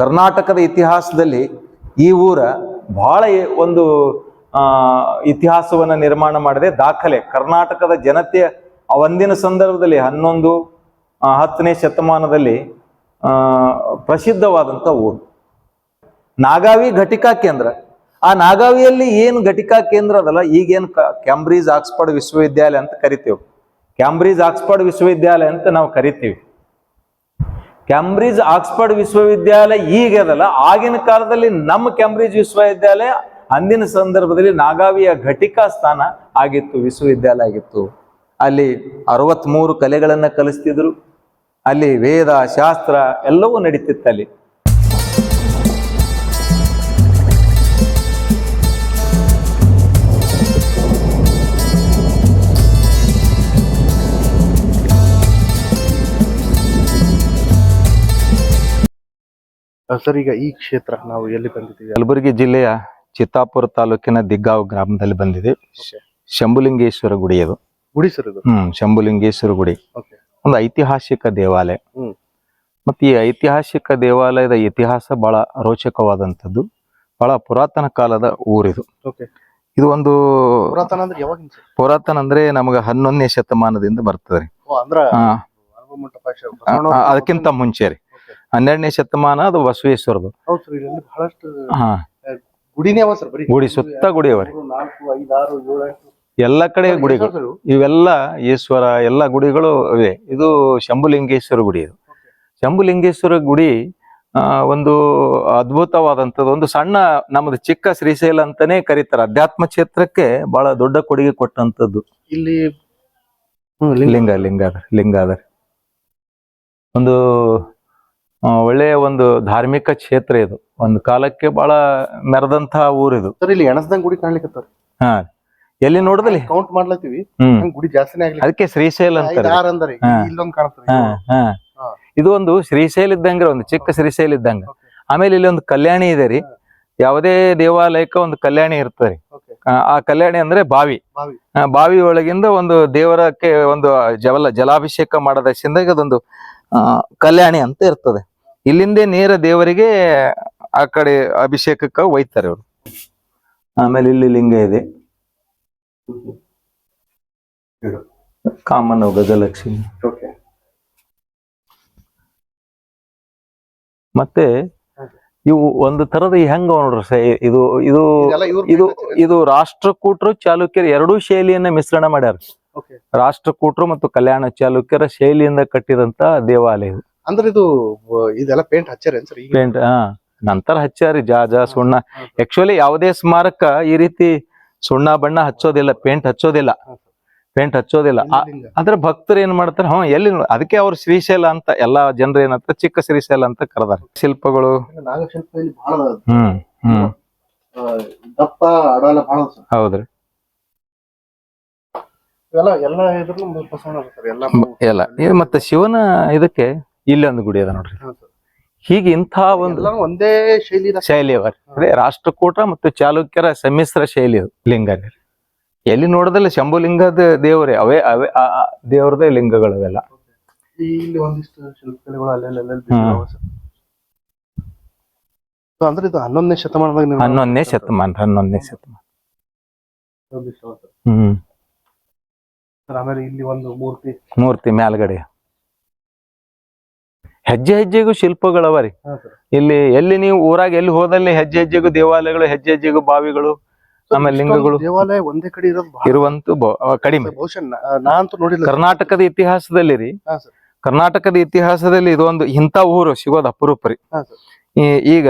ಕರ್ನಾಟಕದ ಇತಿಹಾಸದಲ್ಲಿ ಈ ಊರ ಬಹಳ ಒಂದು ಇತಿಹಾಸವನ್ನ ನಿರ್ಮಾಣ ಮಾಡಿದೆ. ದಾಖಲೆ, ಕರ್ನಾಟಕದ ಜನತೆಯ ಆ ಒಂದಿನ ಸಂದರ್ಭದಲ್ಲಿ ಹನ್ನೊಂದು ಹತ್ತನೇ ಶತಮಾನದಲ್ಲಿ ಪ್ರಸಿದ್ಧವಾದಂಥ ಊರು. ನಾಗಾವಿ ಘಟಿಕಾ ಕೇಂದ್ರ. ಆ ನಾಗಾವಿಯಲ್ಲಿ ಏನು ಘಟಿಕಾ ಕೇಂದ್ರ ಅದಲ್ಲ, ಈಗೇನು ಕ್ಯಾಂಬ್ರಿಜ್ ಆಕ್ಸ್ಫರ್ಡ್ ವಿಶ್ವವಿದ್ಯಾಲಯ ಅಂತ ಕರಿತೀವಿ. ಕ್ಯಾಂಬ್ರಿಜ್ ಆಕ್ಸ್ಫರ್ಡ್ ವಿಶ್ವವಿದ್ಯಾಲಯ ಅಂತ ನಾವು ಕರಿತೀವಿ. ಕ್ಯಾಂಬ್ರಿಜ್ ಆಕ್ಸ್ಫರ್ಡ್ ವಿಶ್ವವಿದ್ಯಾಲಯ ಈಗ ಅದಲ್ಲ. ಆಗಿನ ಕಾಲದಲ್ಲಿ ನಮ್ಮ ಕ್ಯಾಂಬ್ರಿಜ್ ವಿಶ್ವವಿದ್ಯಾಲಯ, ಅಂದಿನ ಸಂದರ್ಭದಲ್ಲಿ ನಾಗಾವಿಯ ಘಟಿಕಾ ಸ್ಥಾನ ಆಗಿತ್ತು, ವಿಶ್ವವಿದ್ಯಾಲಯ ಆಗಿತ್ತು. ಅಲ್ಲಿ ಅರವತ್ಮೂರು ಕಲೆಗಳನ್ನು ಕಲಿಸ್ತಿದ್ರು. ಅಲ್ಲಿ ವೇದ, ಶಾಸ್ತ್ರ ಎಲ್ಲವೂ ನಡೀತಿತ್ತು ಅಲ್ಲಿ. ಸರ್ ಈಗ ಈ ಕ್ಷೇತ್ರ ನಾವು ಎಲ್ಲಿ ಬಂದಿದ್ದೀವಿ? ಕಲಬುರಗಿ ಜಿಲ್ಲೆಯ ಚಿತ್ತಾಪುರ ತಾಲೂಕಿನ ದಿಗ್ಗಾವ್ ಗ್ರಾಮದಲ್ಲಿ ಬಂದಿದೆ. ಶಂಭುಲಿಂಗೇಶ್ವರ ಗುಡಿ ಅದು. ಗುಡಿ ಸರ್ ಇದು? ಹ್ಮ್ ಶಂಭುಲಿಂಗೇಶ್ವರ ಗುಡಿ. ಓಕೆ. ಒಂದು ಐತಿಹಾಸಿಕ ದೇವಾಲಯ. ಹ್ಮ್. ಮತ್ತು ಈ ಐತಿಹಾಸಿಕ ದೇವಾಲಯದ ಇತಿಹಾಸ ಬಹಳ ರೋಚಕವಾದಂಥದ್ದು. ಬಹಳ ಪುರಾತನ ಕಾಲದ ಊರಿದು. ಓಕೆ. ಇದು ಒಂದು ಪುರಾತನ ಅಂದ್ರೆ ಯಾವಾಗಿನ ಸರ್? ಪುರಾತನ ಅಂದ್ರೆ ನಮಗೆ ಹನ್ನೊಂದನೇ ಶತಮಾನದಿಂದ ಬರ್ತದೆ ರೀ. ಓ ಅಂದ್ರ ಆ, ಆ, ಬಸವಣ್ಣವ್ರ ಅದಕ್ಕಿಂತ ಮುಂಚೆ ರೀ. ಹನ್ನೆರಡನೇ ಶತಮಾನ ಅದು ಬಸವೇಶ್ವರದು. ಹಾ. ಗುಡಿ ಸುತ್ತ ಗುಡಿ ಅವ್ರಿ. ಎಲ್ಲ ಕಡೆ ಗುಡಿಗಳು. ಇವೆಲ್ಲ ಈಶ್ವರ ಎಲ್ಲ ಗುಡಿಗಳು ಇವೆ. ಇದು ಶಂಭುಲಿಂಗೇಶ್ವರ ಗುಡಿ ಇದು. ಶಂಭುಲಿಂಗೇಶ್ವರ ಗುಡಿ ಆ, ಒಂದು ಅದ್ಭುತವಾದಂಥದ್ದು. ಒಂದು ಸಣ್ಣ ನಮ್ಮದು ಚಿಕ್ಕ ಶ್ರೀಶೈಲ ಅಂತಾನೆ ಕರೀತಾರೆ. ಅಧ್ಯಾತ್ಮ ಕ್ಷೇತ್ರಕ್ಕೆ ಬಹಳ ದೊಡ್ಡ ಕೊಡುಗೆ ಕೊಟ್ಟಂತದ್ದು ಇಲ್ಲಿ ಲಿಂಗ ಲಿಂಗ ಲಿಂಗ ಒಂದು ಒಳ್ಳೆಯ ಒಂದು ಧಾರ್ಮಿಕ ಕ್ಷೇತ್ರ ಇದು. ಒಂದು ಕಾಲಕ್ಕೆ ಬಹಳ ಮೆರೆದಂತಹ ಊರಿದು. ಇದು ಇಲ್ಲಿ ಎಣಸ್ದಂಗ್ ಗುಡಿ ಕಾಣ್ಲಿಕ್ಕೆ ಹಾ ಎಲ್ಲಿ ನೋಡಿದ್ರಿ? ಕೌಂಟ್ ಮಾಡ್ಲತ್ತೀವಿ. ಗುಡಿ ಜಾಸ್ತಿ ಆಗ್ಲಿ ಅದಕ್ಕೆ ಶ್ರೀಶೈಲ ಅಂತಾರೆ. ಇಲ್ಲೊಂದ್. ಇದು ಒಂದು ಶ್ರೀಶೈಲ ಇದ್ದಂಗ್ರಿ ಒಂದು ಚಿಕ್ಕ ಶ್ರೀಶೈಲ ಇದ್ದಂಗ. ಆಮೇಲೆ ಇಲ್ಲಿ ಒಂದು ಕಲ್ಯಾಣಿ ಇದೆ ರೀ. ಯಾವುದೇ ದೇವಾಲಯಕ್ಕೆ ಒಂದು ಕಲ್ಯಾಣಿ ಇರ್ತದೆ ಆ ಕಲ್ಯಾಣಿ ಅಂದ್ರೆ ಬಾವಿ. ಬಾವಿ. ಒಳಗಿಂದ ಒಂದು ದೇವರಕ್ಕೆ ಒಂದು ಜವಲ ಜಲಾಭಿಷೇಕ ಮಾಡದ ಅದೊಂದು ಆ, ಕಲ್ಯಾಣಿ ಅಂತ ಇರ್ತದೆ. ಇಲ್ಲಿಂದೇ ನೇರ ದೇವರಿಗೆ ಆ ಕಡೆ ಅಭಿಷೇಕಕ್ಕೆ ಒಯ್ತಾರೆ ಅವರು. ಆಮೇಲೆ ಇಲ್ಲಿ ಲಿಂಗ ಇದೆ. ಕಾಮನ್ ಗಜಲಕ್ಷ್ಮಿ. ಮತ್ತೆ ಇವು ಒಂದು ತರದ ಹೆಂಗ ನೋಡ್ರಿ ಇದು ಇದು ಇದು ಇದು. ರಾಷ್ಟ್ರಕೂಟರು ಚಾಲುಕ್ಯರು ಎರಡೂ ಶೈಲಿಯನ್ನ ಮಿಶ್ರಣ ಮಾಡ್ಯಾರ. ರಾಷ್ಟ್ರಕೂಟರು ಮತ್ತು ಕಲ್ಯಾಣ ಚಾಲುಕ್ಯರ ಶೈಲಿಯಿಂದ ಕಟ್ಟಿದಂತ ದೇವಾಲಯ ಇದು. ಅಂದ್ರೆ ಇದು ಇದೆಲ್ಲ ಪೇಂಟ್ ಹಚ್ಚಾರೇನ್ ಸರ್ ಈಗ ಪೇಂಟ್ ಹಾ. ನಂತರ ಹಚ್ಚಾರಿ ಜಾಜ ಸುಣ್ಣ. ಆಕ್ಚುಲಿ ಯಾವುದೇ ಸ್ಮಾರಕ ಈ ರೀತಿ ಸುಣ್ಣ ಬಣ್ಣ ಹಚ್ಚೋದಿಲ್ಲ ಪೇಂಟ್ ಹಚ್ಚೋದಿಲ್ಲ. ಪೇಂಟ್ ಹಚ್ಚೋದಿಲ್ಲ. ಆ- ಅಂದ್ರೆ ಭಕ್ತರು ಏನ್ ಮಾಡ್ತಾರೆ? ಹ್ಮ್ ಎಲ್ಲಿ ನೋ- ಅದಕ್ಕೆ ಅವ್ರು ಶ್ರೀಶೈಲ ಅಂತ ಎಲ್ಲಾ ಜನರು ಏನಂತ ಚಿಕ್ಕ ಶ್ರೀಶೈಲ ಅಂತ ಕರೆದಾರೆ. ಶಿಲ್ಪಗಳು. ನಾಗಶಿಲ್ಪ ಇಲ್ಲಿ ಬಹಳ ಹ್ಮ್ ಹ್ಮ್. ಆ, ದಪ್ಪ ಅಡಲ ಬಹಳ ಸರ್ ಹೌದ್ರಿ. ಇವೆಲ್ಲ ಎಲ್ಲ ಇದ್ರೂ ಬಸವಣ್ಣ ಸರ್ ಎಲ್ಲ ಎಲ್ಲ. ಇದು ಮತ್ತೆ ಶಿವನ ಇದಕ್ಕೆ ಇಲ್ಲಿ ಒಂದು ಗುಡಿ ಅದ ನೋಡ್ರಿ. ಹೀಗೆ ಇಂಥ ಒಂದು ಒಂದೇ ಶೈಲಿ ಶೈಲಿ ಅವ. ಅದೇ ರಾಷ್ಟ್ರಕೂಟ ಮತ್ತು ಚಾಲುಕ್ಯರ ಸಮ್ಮಿಶ್ರ ಶೈಲಿ ಅದು ಲಿಂಗ. ಎಲ್ಲಿ ನೋಡೋದಲ್ಲ ಶಂಭುಲಿಂಗದ ದೇವರೇ ಅವೇ ಅವೇ ಆ ದೇವರದೇ ಲಿಂಗಗಳು ಅವೆಲ್ಲ. ಇಲ್ಲಿ ಒಂದಿಷ್ಟು ಶಿಲ್ಪಕಲೆಗಳು ಅಲ್ಲೆಲ್ಲ ಅಂದ್ರೆ ಇದು ಹನ್ನೊಂದನೇ ಶತಮಾನದಾಗ ಹನ್ನೊಂದನೇ ಶತಮಾನ ಹನ್ನೊಂದನೇ ಶತಮಾನ. ಹ್ಮ್. ಆಮೇಲೆ ಇಲ್ಲಿ ಒಂದು ಮೂರ್ತಿ. ಮೂರ್ತಿ ಮ್ಯಾಲ್ಗಡೆ ಹೆಜ್ಜೆ ಹೆಜ್ಜೆಗೂ ಶಿಲ್ಪಗಳವ ರೀ. ಇಲ್ಲಿ ಎಲ್ಲಿ ನೀವು ಊರಾಗ ಎಲ್ಲಿ ಹೋದಲ್ಲಿ ಹೆಜ್ಜೆ ಹೆಜ್ಜೆಗೂ ದೇವಾಲಯಗಳು ಹೆಜ್ಜೆ ಹೆಜ್ಜೆಗೂ ಬಾವಿಗಳು ಆಮೇಲೆ ಲಿಂಗಗಳು ದೇವಾಲಯ ಒಂದೇ ಕಡೆ ಇರೋದು ಇರುವಂತ ಕಡಿಮೆ. ಬಹುಶಃ ನೋಡಿಲ್ಲ ಕರ್ನಾಟಕದ ಇತಿಹಾಸದಲ್ಲಿ ರೀ. ಕರ್ನಾಟಕದ ಇತಿಹಾಸದಲ್ಲಿ ಇದೊಂದು ಇಂಥ ಊರು ಸಿಗೋದು ಅಪರೂಪ ರೀ. ಈಗ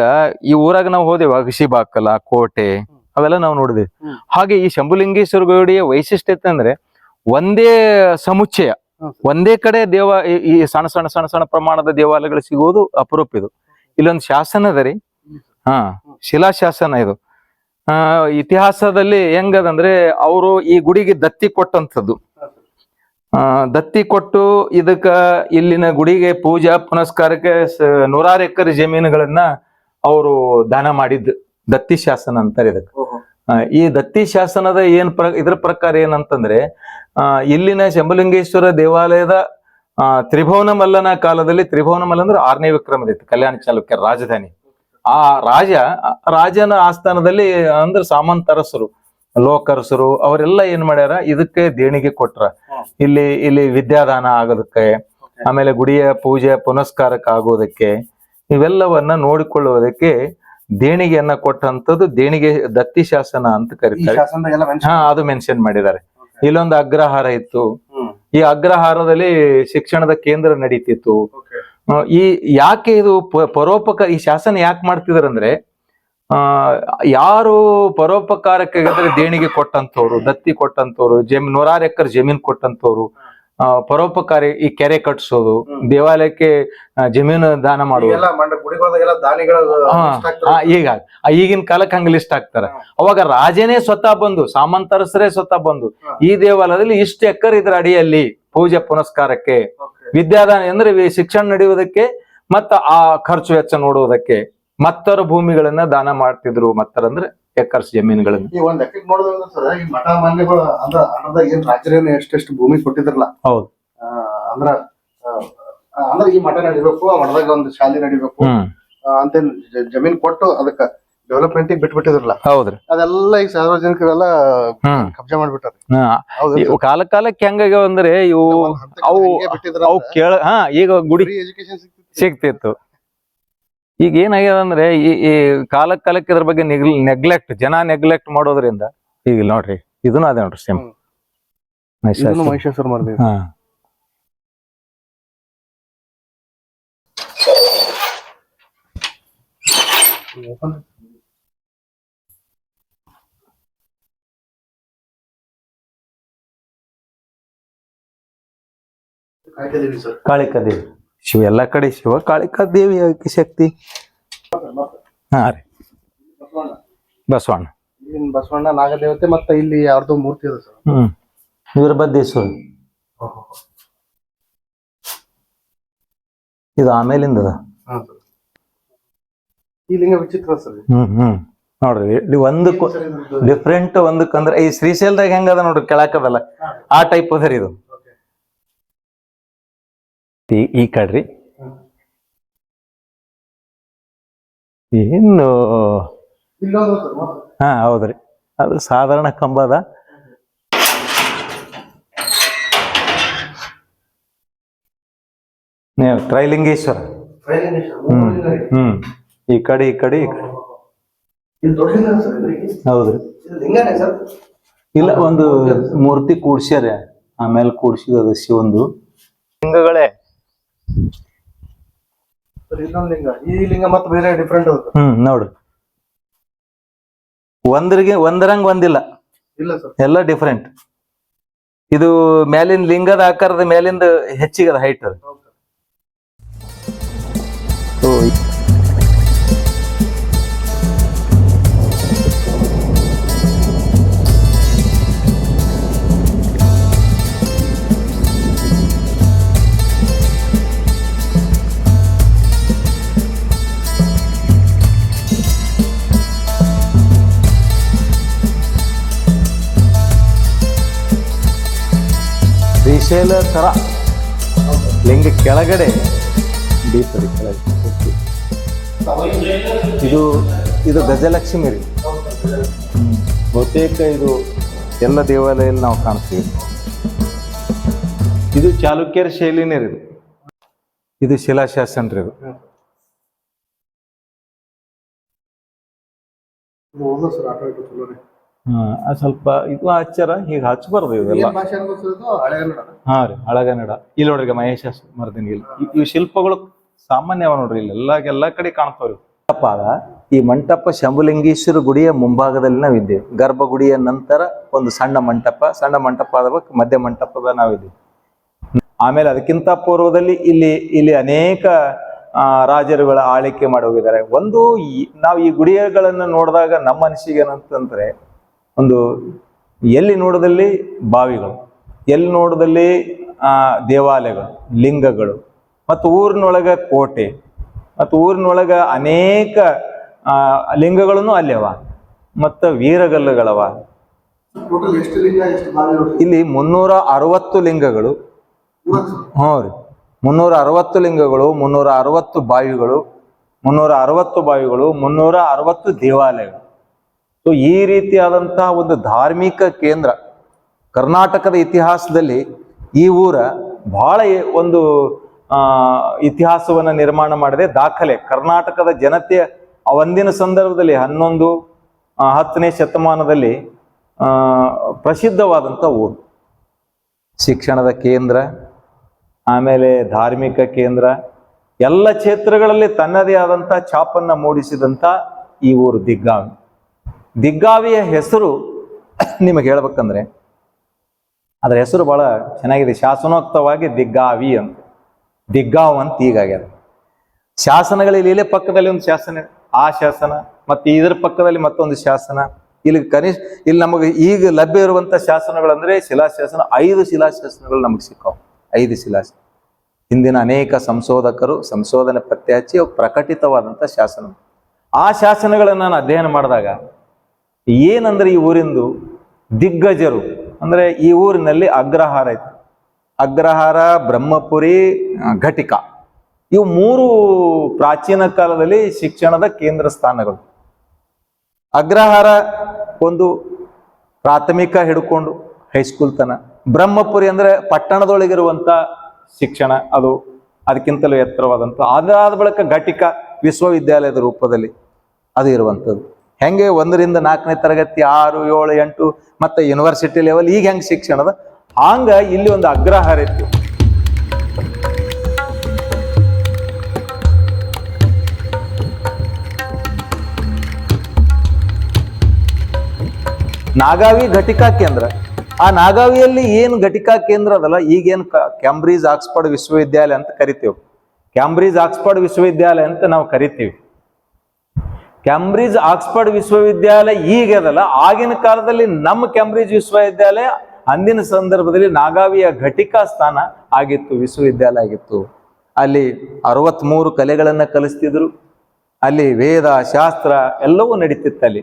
ಈ ಊರಾಗ ನಾವು ಹೋದೆವು ಅಗಶಿಬಾಕಲ ಕೋಟೆ ಅವೆಲ್ಲ ನಾವು ನೋಡಿದ್ವಿ. ಹಾಗೆ ಈ ಶಂಭುಲಿಂಗೇಶ್ವರ ಗೌಡಿಯ ವೈಶಿಷ್ಟ್ಯತೆ ಅಂದ್ರೆ ಒಂದೇ ಸಮುಚ್ಚಯ. ಒಂದೇ ಕಡೆ ದೇವ ಈ- ಸಣ್ಣ ಸಣ್ಣ ಸಣ್ಣ ಸಣ್ಣ ಪ್ರಮಾಣದ ದೇವಾಲಯಗಳು ಸಿಗುವುದು ಅಪರೂಪ ಇದು. ಇಲ್ಲೊಂದು ಶಾಸನ ಅದ ರೀ. ಹಾ ಶಿಲಾಶಾಸನ ಇದು. ಆ ಇತಿಹಾಸದಲ್ಲಿ ಹೆಂಗದಂದ್ರೆ ಅವರು ಈ ಗುಡಿಗೆ ದತ್ತಿ ಕೊಟ್ಟಂಥದ್ದು. ಆ ದತ್ತಿ ಕೊಟ್ಟು ಇದಕ್ಕ ಇಲ್ಲಿನ ಗುಡಿಗೆ ಪೂಜಾ ಪುನಸ್ಕಾರಕ್ಕೆ ನೂರಾರು ಎಕರೆ ಜಮೀನುಗಳನ್ನ ಅವರು ದಾನ ಮಾಡಿದ್ದು. ದತ್ತಿ ಶಾಸನ ಅಂತಾರೆ ಇದಕ್ಕೆ. ಈ ದತ್ತಿ ಶಾಸನದ ಏನ್ ಪ್ರ, ಇದ್ರ ಪ್ರಕಾರ ಏನಂತಂದ್ರೆ, ಆ, ಇಲ್ಲಿನ ಶಂಭುಲಿಂಗೇಶ್ವರ ದೇವಾಲಯದ ತ್ರಿಭುವನ ಮಲ್ಲನ ಕಾಲದಲ್ಲಿ ತ್ರಿಭುವನ ಮಲ್ಲ ಅಂದ್ರೆ ಆರನೇ ವಿಕ್ರಮದಿತ್ತು ಕಲ್ಯಾಣ ಚಾಲುಕ್ಯ ರಾಜಧಾನಿ. ಆ ರಾಜ, ರಾಜನ ಆಸ್ಥಾನದಲ್ಲಿ ಅಂದ್ರೆ ಸಾಮಂತರಸರು, ಲೋಕರಸರು, ಅವರೆಲ್ಲ ಏನ್ ಮಾಡ್ಯಾರ, ಇದಕ್ಕೆ ದೇಣಿಗೆ ಕೊಟ್ರ. ಇಲ್ಲಿ ಇಲ್ಲಿ ವಿದ್ಯಾದಾನ ಆಗೋದಕ್ಕೆ, ಆಮೇಲೆ ಗುಡಿಯ ಪೂಜೆ ಪುನಸ್ಕಾರಕ್ಕೆ ಆಗೋದಕ್ಕೆ ಇವೆಲ್ಲವನ್ನ ನೋಡಿಕೊಳ್ಳುವುದಕ್ಕೆ ದೇಣಿಗೆಯನ್ನ ಕೊಟ್ಟಂತದ್ದು ದೇಣಿಗೆ ದತ್ತಿ ಶಾಸನ ಅಂತ ಕರೀತಾರೆ. ಹಾ ಅದು ಮೆನ್ಷನ್ ಮಾಡಿದ್ದಾರೆ. ಇಲ್ಲೊಂದು ಅಗ್ರಹಾರ ಇತ್ತು. ಈ ಅಗ್ರಹಾರದಲ್ಲಿ ಶಿಕ್ಷಣದ ಕೇಂದ್ರ ನಡೀತಿತ್ತು. ಈ ಯಾಕೆ ಇದು ಪರೋಪಕ ಪರೋಪಕಾರ ಈ ಶಾಸನ ಯಾಕೆ ಮಾಡ್ತಿದಾರೆ ಅಂದ್ರೆ ಆ ಯಾರು ಪರೋಪಕಾರಕ್ಕೆ ದೇಣಿಗೆ ಕೊಟ್ಟಂತವ್ರು ದತ್ತಿ ಕೊಟ್ಟಂತವ್ರು ಜಮೀನ್ ನೂರಾರು ಎಕರೆ ಜಮೀನ್ ಕೊಟ್ಟಂತವ್ರು ಪರೋಪಕಾರಿ ಈ ಕೆರೆ ಕಟ್ಸೋದು ದೇವಾಲಯಕ್ಕೆ ಜಮೀನು ದಾನ ಮಾಡುವ ಈಗ ಈಗಿನ ಕಾಲಕ್ಕೆ ಹಂಗ ಲಿಸ್ಟ್ ಹಾಕ್ತಾರೆ. ಅವಾಗ ರಾಜನೇ ಸ್ವತಃ ಬಂದು ಸಾಮಂತರಸರೇ ಸ್ವತಃ ಬಂದು ಈ ದೇವಾಲಯದಲ್ಲಿ ಇಷ್ಟು ಎಕ್ಕರ್ ಇದ್ರ ಅಡಿಯಲ್ಲಿ ಪೂಜೆ ಪುನಸ್ಕಾರಕ್ಕೆ. ವಿದ್ಯಾದಾನ ಅಂದ್ರೆ ಶಿಕ್ಷಣ ನಡೆಯುವುದಕ್ಕೆ ಮತ್ತ ಆ ಖರ್ಚು ವೆಚ್ಚ ನೋಡುವುದಕ್ಕೆ ಮತ್ತರ ಭೂಮಿಗಳನ್ನ ದಾನ ಮಾಡ್ತಿದ್ರು ಮತ್ತರ ಅಂದ್ರೆ ಎಕರ್ಸ್ ಜಮೀನುಗಳನ್ನು. ಈ ಒಂದ್ ಲೆಕ್ಕಕ್ಕೆ ನೋಡಿದ್ರೆ ಸರ್ ಈ ಮಠ ಮಾನ್ಯಗಳು ಅಂದ್ರ ಹಣದಾಗ ಏನ್ ರಾಜರೇನು ಎಷ್ಟೆಷ್ಟು ಭೂಮಿ ಕೊಟ್ಟಿದ್ರಲ್ಲ. ಹೌದು. ಅಂದ್ರೆ ಅಂದ್ರ ಆ, ಅಂದ್ರ ಈ ಮಠ ನಡಿಬೇಕು ಆ ಮಠದಾಗ ಒಂದು ಶಾಲೆ ನಡಿಬೇಕು. ಅಂತ ಜಮೀನು ಅಂತೇನ್ ಜಮೀನ್ ಕೊಟ್ಟು ಅದಕ್ಕ ಡೆವಲಪ್ಮೆಂಟ್ ಬಿಟ್ಬಿಟ್ಟಿದ್ರಲ್ಲ. ಹೌದ್ರಿ. ಅದೆಲ್ಲ ಈ ಸಾರ್ವಜನಿಕರೆಲ್ಲ ಹ್ಮ್. ಕಬ್ಜಾ ಮಾಡ್ಬಿಟ್ಟಾರ. ಹಾ. ಹೌದು. ಇವು ಕಾಲ ಕಾಲಕ್ಕೆ ಹೆಂಗಾಗ್ಯಾವ ಅಂದ್ರೆ ಇವು ಅವು ಅವು ಕೇಳ ಹಾ ಈಗ ಗುಡಿ ಎಜುಕೇಶನ್ ಸಿಗ್ತಿತ್ತು. ಈಗ ಏನಾಗ್ಯದ ಅಂದ್ರೆ ಈ ಈ ಕಾಲಕ್ ಕಾಲಕ್ಕೆ ಇದ್ರ ಬಗ್ಗೆ ನೆಗ್ಲೆಕ್ಟ್ ಜನ ನೆಗ್ಲೆಕ್ಟ್ ಮಾಡೋದ್ರಿಂದ ಈಗ ಇಲ್ಲಿ ನೋಡ್ರಿ ಇದನ್ನ ಅದೇ ನೋಡ್ರಿ ಸೇಮ್ ಮಹಿಷಾಸುರ ಕಾಳಿಕ ಹಾ. ಶಿವ ಎಲ್ಲ ಕಡೆ ಶಿವ ಕಾಳಿಕಾ ದೇವಿ ಶಕ್ತಿ? ಹಾ ರೀ. ಬಸವಣ್ಣ. ಬಸವಣ್ಣ ನಾಗದೇವತೆ ಮತ್ತೆ ಇಲ್ಲಿ ಯಾರ್ದೋ ಮೂರ್ತಿ ಇದೆ ಸರ್. ಹ್ಮ್. ವೀರಭದ್ರೇಶ್ವರ. ಇದು ಆಮೇಲಿಂದ ಈ ಲಿಂಗ ವಿಚಿತ್ರ ಸರ್. ಹ್ಮ್ ಹ್ಮ್. ನೋಡ್ರಿ ಇಲ್ಲಿ ಒಂದಕ್ಕೂ? ಡಿಫ್ರೆಂಟ್ ಒಂದಕ್ಕಂದ್ರ ಈ ಶ್ರೀಶೈಲದಾಗ ಹೆಂಗದ ನೋಡ್ರಿ ಕೆಳಕದಲ್ಲ? ಆ ಟೈಪ್ ಅದ ರೀ ಇದು. ಈ ಕಡ್ರಿ. ಏನು? ಹಾ ಹೌದ್ರಿ ಅದು ಸಾಧಾರಣ ಕಂಬ ಅದ. ತ್ರೈಲಿಂಗೇಶ್ವರ. ಹ್ಮ್. ಹ್ಮ್. ಈ ಕಡೆ ಈ ಕಡೆ ಈ ಕಡೆ. ಹೌದ್ರಿ ಇಲ್ಲ, ಒಂದು ಮೂರ್ತಿ ಕೂಡ್ಸ್ಯಾರ. ಆಮೇಲೆ ಕೂಡ್ಸಿದ ಶಿವಂದು. ಲಿಂಗಗಳೇ. ಇನ್ನೊಂದು ಲಿಂಗ. ಈ ಲಿಂಗ ಮತ್ತೆ ಬೇರೆ ಡಿಫ್ರೆಂಟ್ ಅದು ಹ್ಮ್ ನೋಡ್ರಿ ಒಂದ್ರಿಗೆ ಒಂದರಂಗ್ ಒಂದಿಲ್ಲ. ಇಲ್ಲ ಸರ್ ಎಲ್ಲ ಡಿಫ್ರೆಂಟ್ ಇದು ಮೇಲಿನ ಲಿಂಗದ ಆಕಾರದ ಮೇಲಿಂದ ಹೆಚ್ಚಿಗದ ಹೈಟ್ ಅದು. ಸರ್. ತರ ಲಿಂಗ ಕೆಳಗಡೆ ಡೀಪ್ ರೀ ಕೆಳಗೆ ಇದು ಇದು ಗಜಲಕ್ಷ್ಮಿ ರೀ. ಬಹುತೇಕ ಇದು ಎಲ್ಲ ದೇವಾಲಯದಲ್ಲಿ ನಾವು ಕಾಣ್ತೀವಿ ಇದು ಚಾಲುಕ್ಯರ ಶೈಲಿನೇ ರೀ ಇದು ಇದು ಶಿಲಾಶಾಸನ ರೀ ಇದು ಸರ್ ಆಟೋ. ಹಾ ಸ್ವಲ್ಪ ಇದು ಆಚಾರ ಹೀಗೆ ಹಚ್ಬಾರ್ದು ಇವೆಲ್ಲ. ಹಾ ರೀ ಹಳಗನ್ನಡ. ಇಲ್ಲಿ ನೋಡ್ರಿ ಮಹೇಶ ಮರ್ದಿನಿ ಇಲ್ಲಿ ಇವ್- ಶಿಲ್ಪಗಳು ಸಾಮಾನ್ಯವ ನೋಡ್ರಿ ಇಲ್ಲಿ. ಎಲ್ಲಾ ಎಲ್ಲಾ ಕಡೆ ಕಾಣ್ತಾವ್ರಿ. ಮಂಟಪ ಅದ ಈ ಮಂಟಪ ಶಂಭುಲಿಂಗೇಶ್ವರ ಗುಡಿಯ ಮುಂಭಾಗದಲ್ಲಿ ನಾವಿದ್ದೇವೆ. ಗರ್ಭಗುಡಿಯ ನಂತರ ಒಂದು ಸಣ್ಣ ಮಂಟಪ ಸಣ್ಣ ಮಂಟಪ ಆದ ಮಧ್ಯ ಮಂಟಪದ ನಾವಿದ್ದೇವೆ. ಆಮೇಲೆ ಅದಕ್ಕಿಂತ ಪೂರ್ವದಲ್ಲಿ ಇಲ್ಲಿ ಇಲ್ಲಿ ಅನೇಕ ಆ, ರಾಜರುಗಳ ಆಳಿಕೆ ಮಾಡಿ ಹೋಗಿದ್ದಾರೆ. ಒಂದು ಈ- ನಾವು ಈ ಗುಡಿಯಗಳನ್ನು ನೋಡಿದಾಗ ನಮ್ಮ ಅನಿಸಿಕೆ ಏನಂತಂದ್ರೆ ಒಂದು ಎಲ್ಲಿ ನೋಡದಲ್ಲಿ ಬಾವಿಗಳು ಎಲ್ಲಿ ನೋಡದಲ್ಲಿ ದೇವಾಲಯಗಳು ಲಿಂಗಗಳು ಮತ್ತು ಊರಿನೊಳಗೆ ಕೋಟೆ ಮತ್ತು ಊರಿನೊಳಗೆ ಅನೇಕ ಲಿಂಗಗಳನ್ನು ಅಲ್ಲಿ ಅವ ಮತ್ತು ವೀರಗಲ್ಲುಗಳವ. ಇಲ್ಲಿ ಮುನ್ನೂರ ಅರವತ್ತು ಲಿಂಗಗಳು. ಹ್ಞೂ ರೀ. ಮುನ್ನೂರ ಅರವತ್ತು ಲಿಂಗಗಳು ಮುನ್ನೂರ ಅರವತ್ತು ಬಾವಿಗಳು ಮುನ್ನೂರ ಅರವತ್ತು ಬಾವಿಗಳು ಮುನ್ನೂರ ಅರವತ್ತು ದೇವಾಲಯಗಳು. ಸೊ ಈ ರೀತಿಯಾದಂತಹ ಒಂದು ಧಾರ್ಮಿಕ ಕೇಂದ್ರ ಕರ್ನಾಟಕದ ಇತಿಹಾಸದಲ್ಲಿ ಈ ಊರ ಬಹಳ ಒಂದು ಇತಿಹಾಸವನ್ನ ನಿರ್ಮಾಣ ಮಾಡಿದೆ. ದಾಖಲೆ, ಕರ್ನಾಟಕದ ಜನತೆಯ ಒಂದಿನ ಸಂದರ್ಭದಲ್ಲಿ ಹನ್ನೊಂದು ಹತ್ತನೇ ಶತಮಾನದಲ್ಲಿ ಪ್ರಸಿದ್ಧವಾದಂಥ ಊರು. ಶಿಕ್ಷಣದ ಕೇಂದ್ರ, ಆಮೇಲೆ ಧಾರ್ಮಿಕ ಕೇಂದ್ರ, ಎಲ್ಲ ಕ್ಷೇತ್ರಗಳಲ್ಲಿ ತನ್ನದೇ ಆದಂಥ ಛಾಪನ್ನು ಮೂಡಿಸಿದಂಥ ಈ ಊರು ದಿಗ್ಗಾವಿ. ದಿಗ್ಗಾವಿಯ ಹೆಸರು ನಿಮಗೆ ಹೇಳ್ಬೇಕಂದ್ರೆ ಅದರ ಹೆಸರು ಬಹಳ ಚೆನ್ನಾಗಿದೆ. ಶಾಸನೋಕ್ತವಾಗಿ ದಿಗ್ಗಾವಿ ಅಂತ. ದಿಗ್ಗಾವ್ ಅಂತ ಈಗಾಗ್ಯದ ಶಾಸನಗಳಲ್ಲಿ ಇಲ್ಲೇ ಪಕ್ಕದಲ್ಲಿ ಒಂದು ಶಾಸನ, ಆ ಶಾಸನ, ಮತ್ತೆ ಇದರ ಪಕ್ಕದಲ್ಲಿ ಮತ್ತೊಂದು ಶಾಸನ. ಇಲ್ಲಿ ಕನಿಷ್ಠ, ಇಲ್ಲಿ ನಮಗೆ ಈಗ ಲಭ್ಯ ಇರುವಂತ ಶಾಸನಗಳಂದ್ರೆ ಶಿಲಾಶಾಸನ, ಐದು ಶಿಲಾಶಾಸನಗಳು ನಮಗೆ ಸಿಕ್ಕಾವು. ಐದು ಶಿಲಾಶಾಸನ. ಹಿಂದಿನ ಅನೇಕ ಸಂಶೋಧಕರು ಸಂಶೋಧನೆ ಪತ್ತೆ ಹಚ್ಚಿ ಪ್ರಕಟಿತವಾದಂಥ ಶಾಸನ. ಆ ಶಾಸನಗಳನ್ನು ನಾನು ಅಧ್ಯಯನ ಮಾಡಿದಾಗ ಏನಂದ್ರೆ ಈ ಊರಿಂದು ದಿಗ್ಗಜರು, ಅಂದ್ರೆ ಈ ಊರಿನಲ್ಲಿ ಅಗ್ರಹಾರ ಇತ್ತು. ಅಗ್ರಹಾರ, ಬ್ರಹ್ಮಪುರಿ ಘಟಿಕ. ಇವು ಮೂರು ಪ್ರಾಚೀನ ಕಾಲದಲ್ಲಿ ಶಿಕ್ಷಣದ ಕೇಂದ್ರ ಸ್ಥಾನಗಳು. ಅಗ್ರಹಾರ ಒಂದು ಪ್ರಾಥಮಿಕ ಹಿಡ್ಕೊಂಡು ಹೈಸ್ಕೂಲ್ ತನ. ಬ್ರಹ್ಮಪುರಿ ಅಂದ್ರೆ ಪಟ್ಟಣದೊಳಗಿರುವಂಥ ಶಿಕ್ಷಣ, ಅದು ಅದಕ್ಕಿಂತಲೂ ಎತ್ತರವಾದಂಥ. ಅದಾದ ಬಳಿಕ ಘಟಿಕ ವಿಶ್ವವಿದ್ಯಾಲಯದ ರೂಪದಲ್ಲಿ ಅದು ಇರುವಂಥದ್ದು. ಹೆಂಗೆ ಒಂದರಿಂದ ನಾಲ್ಕನೇ ತರಗತಿ, ಆರು, ಏಳು, ಎಂಟು, ಮತ್ತೆ ಯೂನಿವರ್ಸಿಟಿ ಲೆವೆಲ್ ಈಗ ಹೆಂಗೆ ಶಿಕ್ಷಣದ ಹಂಗ ಇಲ್ಲಿ ಒಂದು ಅಗ್ರಹಾರ ಇತ್ತು ನಾಗಾವಿ ಘಟಿಕಾ ಕೇಂದ್ರ. ಆ ನಾಗಾವಿಯಲ್ಲಿ ಏನು ಘಟಿಕಾ ಕೇಂದ್ರ ಅದಲ್ಲ? ಈಗೇನು ಕ್ಯಾಂಬ್ರಿಜ್ ಆಕ್ಸ್ಫರ್ಡ್ ವಿಶ್ವವಿದ್ಯಾಲಯ ಅಂತ ಕರಿತೀವಿ. ಕ್ಯಾಂಬ್ರಿಜ್ ಆಕ್ಸ್ಫರ್ಡ್ ವಿಶ್ವವಿದ್ಯಾಲಯ ಅಂತ ನಾವು ಕರಿತೀವಿ. ಕ್ಯಾಂಬ್ರಿಜ್ ಆಕ್ಸ್ಫರ್ಡ್ ವಿಶ್ವವಿದ್ಯಾಲಯ ಈಗದಲ್ಲ ಆಗಿನ ಕಾಲದಲ್ಲಿ ನಮ್ಮ ಕ್ಯಾಂಬ್ರಿಜ್ ವಿಶ್ವವಿದ್ಯಾಲಯ ಅಂದಿನ ಸಂದರ್ಭದಲ್ಲಿ ನಾಗಾವಿಯ ಘಟಿಕಾ ಸ್ಥಾನ ಆಗಿತ್ತು ವಿಶ್ವವಿದ್ಯಾಲಯ ಆಗಿತ್ತು. ಅಲ್ಲಿ ಅರವತ್ಮೂರು ಕಲೆಗಳನ್ನ ಕಲಿಸ್ತಿದ್ರು. ಅಲ್ಲಿ ವೇದ ಶಾಸ್ತ್ರ ಎಲ್ಲವೂ ನಡೀತಿತ್ತು ಅಲ್ಲಿ.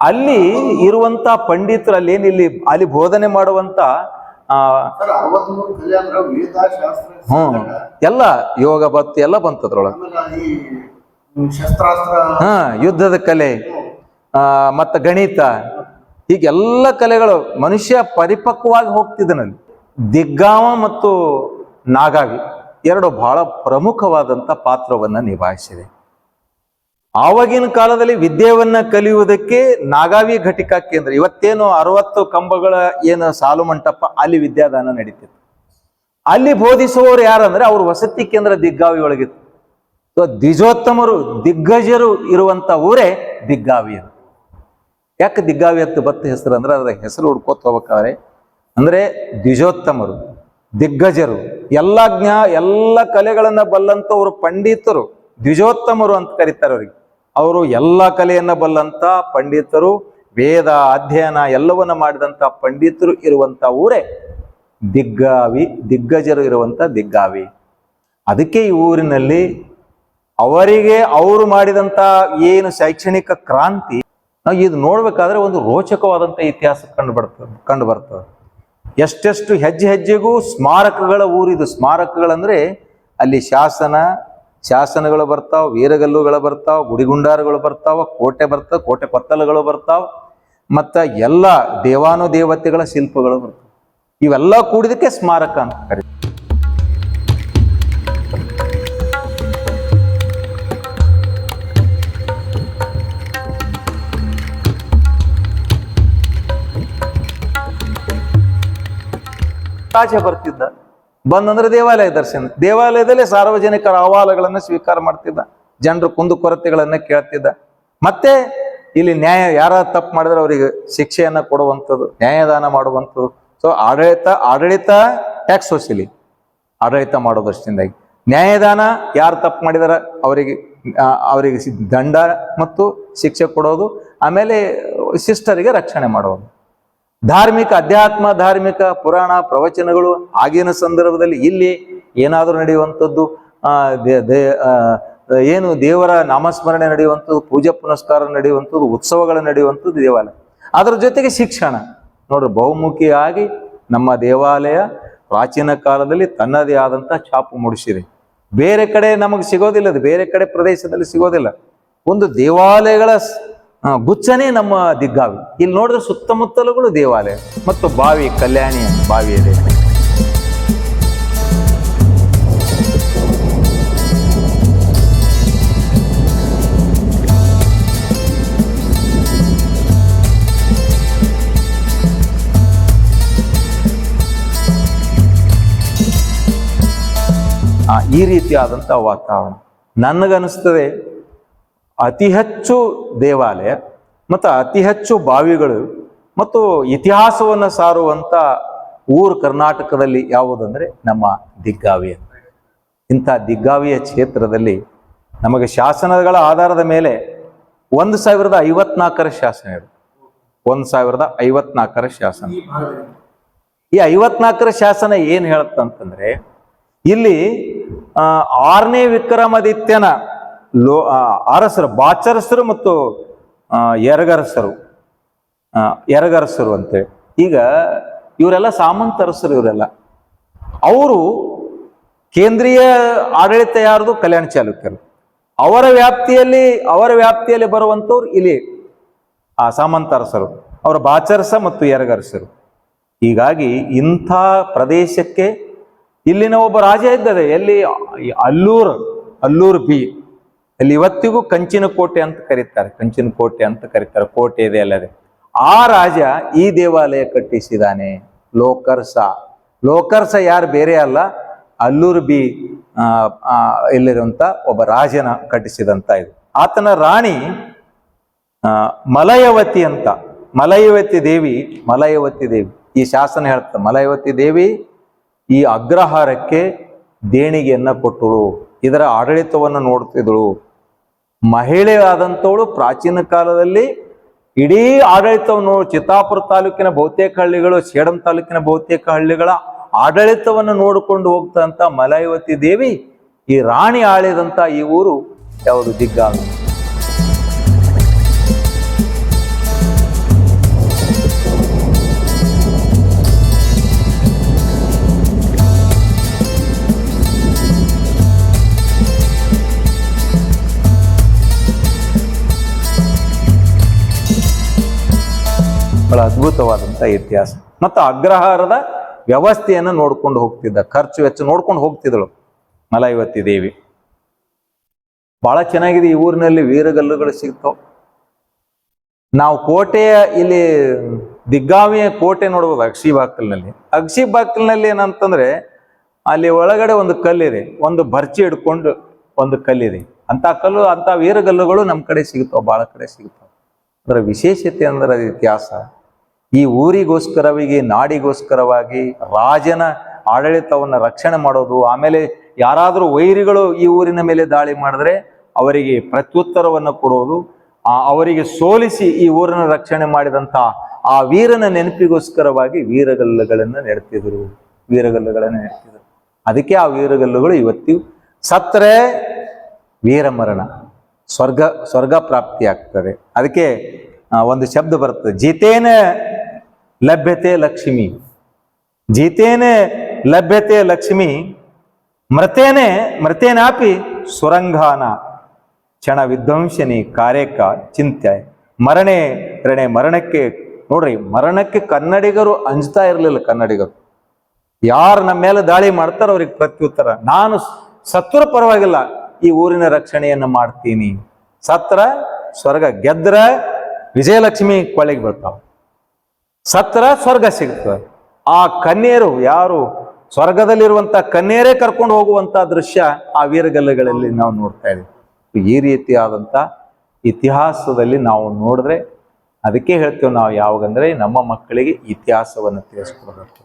ಅಲ್ಲಿ ಇರುವಂತ ಪಂಡಿತರು ಅಲ್ಲಿ ಏನಿಲ್ಲಿ ಅಲ್ಲಿ ಬೋಧನೆ ಮಾಡುವಂತ ಹ್ಮ್. ಎಲ್ಲ ಯೋಗ ಭಕ್ತಿ ಎಲ್ಲ ಬಂತದ್ರೊಳಗೆ. ಹಾ, ಯುದ್ಧದ ಕಲೆ, ಆ, ಮತ್ತ ಗಣಿತ ಹೀಗೆಲ್ಲ ಕಲೆಗಳು ಮನುಷ್ಯ ಪರಿಪಕ್ವವಾಗಿ ಹೋಗ್ತಿದ್ದನಲ್ಲಿ ದಿಗ್ಗಾವ ಮತ್ತು ನಾಗಾವಿ ಎರಡು ಬಹಳ ಪ್ರಮುಖವಾದಂತ ಪಾತ್ರವನ್ನ ನಿಭಾಯಿಸಿದೆ. ಆವಾಗಿನ ಕಾಲದಲ್ಲಿ ವಿದ್ಯೆಯನ್ನ ಕಲಿಯುವುದಕ್ಕೆ ನಾಗಾವಿ ಘಟಿಕಾ ಕೇಂದ್ರ, ಇವತ್ತೇನು ಅರವತ್ತು ಕಂಬಗಳ ಏನು ಸಾಲು ಮಂಟಪ, ಅಲ್ಲಿ ವಿದ್ಯಾದಾನ ನಡೀತಿತ್ತು. ಅಲ್ಲಿ ಬೋಧಿಸುವವರು ಯಾರಂದ್ರೆ, ಅವ್ರ ವಸತಿ ಕೇಂದ್ರ ದಿಗ್ಗಾವಿ ಒಳಗಿತ್ತು ದ್ವಿಜೋತ್ತಮರು, ದಿಗ್ಗಜರು ಇರುವಂತ ಊರೇ ದಿಗ್ಗಾವಿ ಯಾಕೆ ದಿಗ್ಗಾವಿ ಅಂತ ಬತ್ತ ಹೆಸರು ಅಂದ್ರೆ ಅದರ ಹೆಸರು ಹುಡ್ಕೋತ ಹೋಗ್ಬೇಕಾದ್ರೆ, ಅಂದ್ರೆ ದ್ವಿಜೋತ್ತಮರು, ದಿಗ್ಗಜರು, ಎಲ್ಲ ಜ್ಞಾ, ಎಲ್ಲ ಕಲೆಗಳನ್ನ ಬಲ್ಲಂತವರು ಪಂಡಿತರು, ದ್ವಿಜೋತ್ತಮರು ಅಂತ ಕರೀತಾರೆ ಅವ್ರಿಗೆ. ಅವರು ಎಲ್ಲ ಕಲೆಯನ್ನ ಬಲ್ಲಂತ ಪಂಡಿತರು, ವೇದ ಅಧ್ಯಯನ ಎಲ್ಲವನ್ನ ಮಾಡಿದಂತ ಪಂಡಿತರು ಇರುವಂತ ಊರೇ ದಿಗ್ಗಾವಿ, ದಿಗ್ಗಜರು ಇರುವಂತ ದಿಗ್ಗಾವಿ. ಅದಕ್ಕೆ ಈ ಊರಿನಲ್ಲಿ ಅವರಿಗೆ ಅವರು ಮಾಡಿದಂತ ಏನು ಶೈಕ್ಷಣಿಕ ಕ್ರಾಂತಿ, ನಾವು ಇದು ನೋಡ್ಬೇಕಾದ್ರೆ ಒಂದು ರೋಚಕವಾದಂಥ ಇತಿಹಾಸ ಕಂಡು ಬರ್ತದೆ ಕಂಡು ಬರ್ತದೆ. ಎಷ್ಟೆಷ್ಟು ಹೆಜ್ಜೆ ಹೆಜ್ಜೆಗೂ ಸ್ಮಾರಕಗಳ ಊರಿದು ಸ್ಮಾರಕಗಳಂದ್ರೆ ಅಲ್ಲಿ ಶಾಸನ, ಶಾಸನಗಳು ಬರ್ತಾವ, ವೀರಗಲ್ಲುಗಳು ಬರ್ತಾವ, ಗುಡಿಗುಂಡಾರಗಳು ಬರ್ತಾವ, ಕೋಟೆ ಬರ್ತಾವ, ಕೋಟೆ ಕೊತ್ತಲಗಳು ಬರ್ತಾವ, ಮತ್ತ ಎಲ್ಲ ದೇವಾನುದೇವತೆಗಳ ಶಿಲ್ಪಗಳು ಬರ್ತಾವ. ಇವೆಲ್ಲ ಕೂಡಿದಕ್ಕೆ ಸ್ಮಾರಕ ಅಂತ ಕರೀತಾರೆ. ರಾಜ ಬರ್ತಿದ್ದ. ಬಂದಂದ್ರೆ ದೇವಾಲಯ ದರ್ಶನ. ದೇವಾಲಯದಲ್ಲಿ ಸಾರ್ವಜನಿಕರ ಅಹವಾಲುಗಳನ್ನು ಸ್ವೀಕಾರ ಮಾಡ್ತಿದ್ದ. ಜನರು ಕುಂದು ಕೊರತೆಗಳನ್ನ ಕೇಳ್ತಿದ್ದ. ಮತ್ತೆ ಇಲ್ಲಿ ನ್ಯಾಯ ಯಾರ ತಪ್ಪು ಮಾಡಿದ್ರೆ ಅವರಿಗೆ ಶಿಕ್ಷೆಯನ್ನ ಕೊಡುವಂಥದ್ದು, ನ್ಯಾಯದಾನ ಮಾಡುವಂಥದ್ದು. ಸೊ ಆಡಳಿತ ಆಡಳಿತ ಟ್ಯಾಕ್ಸ್ ವಸೂಲಿ ಆಡಳಿತ ಮಾಡೋ ದೃಷ್ಟಿಯಿಂದಾಗಿ ನ್ಯಾಯದಾನ ಯಾರು ತಪ್ಪು ಮಾಡಿದಾರ? ಅವರಿಗೆ ಅವರಿಗೆ ದಂಡ ಮತ್ತು ಶಿಕ್ಷೆ ಕೊಡೋದು. ಆಮೇಲೆ ಶಿಷ್ಟರಿಗೆ ರಕ್ಷಣೆ ಮಾಡೋದು. ಧಾರ್ಮಿಕ ಅಧ್ಯಾತ್ಮ, ಧಾರ್ಮಿಕ ಪುರಾಣ, ಪ್ರವಚನಗಳು ಆಗಿನ ಸಂದರ್ಭದಲ್ಲಿ ಇಲ್ಲಿ ಏನಾದರೂ ನಡೆಯುವಂಥದ್ದು ಏನು ದೇವರ ನಾಮಸ್ಮರಣೆ ನಡೆಯುವಂಥದ್ದು, ಪೂಜೆ ಪುನಸ್ಕಾರ ನಡೆಯುವಂಥದ್ದು, ಉತ್ಸವಗಳು ನಡೆಯುವಂಥದ್ದು ದೇವಾಲಯ. ಅದರ ಜೊತೆಗೆ ಶಿಕ್ಷಣ. ನೋಡ್ರಿ, ಬಹುಮುಖಿಯಾಗಿ ನಮ್ಮ ದೇವಾಲಯ ಪ್ರಾಚೀನ ಕಾಲದಲ್ಲಿ ತನ್ನದೇ ಆದಂಥ ಛಾಪು ಮೂಡಿಸಿದೆ. ಬೇರೆ ಕಡೆ ನಮಗೆ ಸಿಗೋದಿಲ್ಲ ಬೇರೆ ಕಡೆ ಪ್ರದೇಶದಲ್ಲಿ ಸಿಗೋದಿಲ್ಲ. ಒಂದು ದೇವಾಲಯಗಳ ಗುಚ್ಛನೇ ನಮ್ಮ ದಿಗ್ಗಾವಿ. ಇಲ್ಲಿ ನೋಡಿದ್ರೆ ಸುತ್ತಮುತ್ತಲುಗಳು ದೇವಾಲಯ, ಮತ್ತು ಬಾವಿ ಕಲ್ಯಾಣಿ ಬಾವಿ ಇದೆ. ಈ ರೀತಿಯಾದಂಥ ವಾತಾವರಣ. ನನಗನ್ನಿಸ್ತದೆ ಅತಿ ಹೆಚ್ಚು ದೇವಾಲಯ ಮತ್ತು ಅತಿ ಹೆಚ್ಚು ಬಾವಿಗಳು ಮತ್ತು ಇತಿಹಾಸವನ್ನು ಸಾರುವಂಥ ಊರು ಕರ್ನಾಟಕದಲ್ಲಿ ಯಾವುದಂದರೆ ನಮ್ಮ ದಿಗ್ಗಾವಿ ಇಂಥ ದಿಗ್ಗಾವಿಯ ಕ್ಷೇತ್ರದಲ್ಲಿ ನಮಗೆ ಶಾಸನಗಳ ಆಧಾರದ ಮೇಲೆ ಒಂದು ಸಾವಿರದ ಐವತ್ನಾಲ್ಕರ ಶಾಸನ ಇದೆ. ಒಂದು ಸಾವಿರದ ಐವತ್ನಾಲ್ಕರ ಶಾಸನ. ಈ ಐವತ್ನಾಲ್ಕರ ಶಾಸನ ಏನು ಹೇಳುತ್ತಂತಂದ್ರೆ ಇಲ್ಲಿ ಆರನೇ ವಿಕ್ರಮಾದಿತ್ಯನ ಲೋ ಅರಸರು, ಬಾಚರಸರು ಮತ್ತು ಎರಗರಸರು ಎರಗರಸರು ಅಂತೇಳಿ ಈಗ ಇವರೆಲ್ಲ ಸಾಮಂತರಸರು ಇವರೆಲ್ಲ. ಅವರು ಕೇಂದ್ರೀಯ ಆಡಳಿತ ಯಾರ್ದು? ಕಲ್ಯಾಣ ಚಾಲುಕ್ಯರು. ಅವರ ವ್ಯಾಪ್ತಿಯಲ್ಲಿ ಅವರ ವ್ಯಾಪ್ತಿಯಲ್ಲಿ ಬರುವಂಥವ್ರು ಇಲ್ಲಿ, ಆ, ಸಾಮಂತರಸರು. ಅವರ ಬಾಚರಸ ಮತ್ತು ಎರಗರಸರು. ಹೀಗಾಗಿ ಇಂಥ ಪ್ರದೇಶಕ್ಕೆ ಇಲ್ಲಿನ ಒಬ್ಬ ರಾಜ ಇದ್ದದೆ, ಎಲ್ಲಿ, ಅಲ್ಲೂರು ಅಲ್ಲೂರು ಬಿ. ಅಲ್ಲಿ ಇವತ್ತಿಗೂ ಕಂಚಿನ ಕೋಟೆ ಅಂತ ಕರೀತಾರೆ. ಕಂಚಿನ ಕೋಟೆ ಅಂತ ಕರೀತಾರೆ. ಕೋಟೆ ಇದೆ ಅಲ್ಲದೆ. ಆ ರಾಜ ಈ ದೇವಾಲಯ ಕಟ್ಟಿಸಿದಾನೆ. ಲೋಕರ್ಸ. ಲೋಕರ್ಸ ಯಾರು? ಬೇರೆ ಅಲ್ಲ. ಅಲ್ಲೂರು ಬಿ ಇಲ್ಲಿರುವಂತ ಒಬ್ಬ ರಾಜನ ಕಟ್ಟಿಸಿದಂತ ಇದು. ಆತನ ರಾಣಿ ಮಲಯವತಿ ಅಂತ. ಮಲಯವತಿ ದೇವಿ ಮಲಯವತಿ ದೇವಿ. ಈ ಶಾಸನ ಹೇಳ್ತ ಮಲಯವತಿ ದೇವಿ ಈ ಅಗ್ರಹಾರಕ್ಕೆ ದೇಣಿಗೆಯನ್ನ ಕೊಟ್ಟಳು. ಇದರ ಆಡಳಿತವನ್ನು ನೋಡ್ತಿದ್ದಳು. ಮಹಿಳೆ ಆದಂಥವಳು ಪ್ರಾಚೀನ ಕಾಲದಲ್ಲಿ ಇಡೀ ಆಡಳಿತವನ್ನು ಚಿತ್ತಾಪುರ ತಾಲೂಕಿನ ಬಹುತೇಕ ಹಳ್ಳಿಗಳು, ಸೇಡಂ ತಾಲೂಕಿನ ಬಹುತೇಕ ಹಳ್ಳಿಗಳ ಆಡಳಿತವನ್ನು ನೋಡಿಕೊಂಡು ಹೋಗ್ತಂತ ಮಲಯವತಿ ದೇವಿ ಈ ರಾಣಿ ಆಳಿದಂತ ಈ ಊರು ಯಾವುದು ದಿಗ್ಗಾವಿ ಬಹಳ ಅದ್ಭುತವಾದಂಥ ಇತಿಹಾಸ. ಮತ್ತು ಅಗ್ರಹಾರದ ವ್ಯವಸ್ಥೆಯನ್ನು ನೋಡ್ಕೊಂಡು ಹೋಗ್ತಿದ್ದ, ಖರ್ಚು ವೆಚ್ಚ ನೋಡ್ಕೊಂಡು ಹೋಗ್ತಿದ್ದಳು ಮಲಾಯವತಿ ದೇವಿ. ಬಹಳ ಚೆನ್ನಾಗಿದೆ ಈ ಊರಿನಲ್ಲಿ ವೀರಗಲ್ಲುಗಳು ಸಿಗ್ತಾವ. ನಾವು ಕೋಟೆಯ ಇಲ್ಲಿ ದಿಗ್ಗಾವಿಯ ಕೋಟೆ ನೋಡ್ಬೋದು ಅಕ್ಷಿ ಬಾಕಲ್ನಲ್ಲಿ ಅಕ್ಷಿ ಬಾಕಲ್ನಲ್ಲಿ ಏನಂತಂದ್ರೆ ಅಲ್ಲಿ ಒಳಗಡೆ ಒಂದು ಕಲ್ಲಿದೆ, ಒಂದು ಭರ್ಚಿ ಹಿಡ್ಕೊಂಡು ಒಂದು ಕಲ್ಲಿದೆ. ಅಂತ ಕಲ್ಲು ಅಂತ ವೀರಗಲ್ಲುಗಳು ನಮ್ಮ ಕಡೆ ಸಿಗುತ್ತವೆ ಬಹಳ ಕಡೆ ಸಿಗುತ್ತವೆ ಅದರ ವಿಶೇಷತೆ ಅಂದ್ರೆ ಅದು ಇತಿಹಾಸ. ಈ ಊರಿಗೋಸ್ಕರವಾಗಿ, ನಾಡಿಗೋಸ್ಕರವಾಗಿ ರಾಜನ ಆಡಳಿತವನ್ನು ರಕ್ಷಣೆ ಮಾಡೋದು, ಆಮೇಲೆ ಯಾರಾದರೂ ವೈರಿಗಳು ಈ ಊರಿನ ಮೇಲೆ ದಾಳಿ ಮಾಡಿದ್ರೆ ಅವರಿಗೆ ಪ್ರತ್ಯುತ್ತರವನ್ನು ಕೊಡೋದು ಅವರಿಗೆ ಸೋಲಿಸಿ ಈ ಊರನ್ನ ರಕ್ಷಣೆ ಮಾಡಿದಂಥ ಆ ವೀರನ ನೆನಪಿಗೋಸ್ಕರವಾಗಿ ವೀರಗಲ್ಲುಗಳನ್ನು ನೆಡ್ತಿದ್ರು ವೀರಗಲ್ಲುಗಳನ್ನು ನೆಡ್ತಿದ್ರು. ಅದಕ್ಕೆ ಆ ವೀರಗಲ್ಲುಗಳು ಇವತ್ತಿಗೂ ಸತ್ತರೆ ವೀರಮರಣ ಸ್ವರ್ಗ ಸ್ವರ್ಗ ಪ್ರಾಪ್ತಿ ಆಗ್ತದೆ ಅದಕ್ಕೆ ಒಂದು ಶಬ್ದ ಬರ್ತದೆ ಜಿತೇನ ಲಭ್ಯತೆ ಲಕ್ಷ್ಮಿ. ಜೀತೇನೆ ಲಭ್ಯತೆ ಲಕ್ಷ್ಮಿ, ಮೃತೇನೆ, ಮೃತೇನಾಪಿ ಸುರಂಗಾನ. ಕ್ಷಣ ವಿಧ್ವಂಸನಿ ಕಾರ್ಯಕ ಚಿಂತೆ. ಮರಣೆ ರಣೆ ಮರಣಕ್ಕೆ, ನೋಡ್ರಿ, ಮರಣಕ್ಕೆ ಕನ್ನಡಿಗರು ಅಂಜ್ತಾ ಇರಲಿಲ್ಲ ಕನ್ನಡಿಗರು. ಯಾರು ನಮ್ಮ ಮೇಲೆ ದಾಳಿ ಮಾಡ್ತಾರೋ ಅವ್ರಿಗೆ ಪ್ರತ್ಯುತ್ತರ. ನಾನು ಸತ್ರ ಪರವಾಗಿಲ್ಲ, ಈ ಊರಿನ ರಕ್ಷಣೆಯನ್ನು ಮಾಡ್ತೀನಿ. ಸತ್ರ ಸ್ವರ್ಗ ಗೆದ್ರ ವಿಜಯಲಕ್ಷ್ಮಿ ಕೊಳ್ಳಿಗೆ ಬೀಳ್ತಾವ ಸತ್ರ ಸ್ವರ್ಗ ಸಿಗ್ತದೆ ಆ ಕನ್ಯರು ಯಾರು? ಸ್ವರ್ಗದಲ್ಲಿರುವಂತ ಕನ್ಯರೇ ಕರ್ಕೊಂಡು ಹೋಗುವಂತ ದೃಶ್ಯ ಆ ವೀರಗಲ್ಲಗಳಲ್ಲಿ ನಾವು ನೋಡ್ತಾ ಇದ್ದೀವಿ. ಈ ರೀತಿಯಾದಂಥ ಇತಿಹಾಸದಲ್ಲಿ ನಾವು ನೋಡಿದ್ರೆ ಅದಕ್ಕೆ ಹೇಳ್ತೇವೆ ನಾವು ಯಾವಾಗಂದ್ರೆ ನಮ್ಮ ಮಕ್ಕಳಿಗೆ ಇತಿಹಾಸವನ್ನು ತಿಳಿಸ್ಕೊಡ್ಬೇಕು.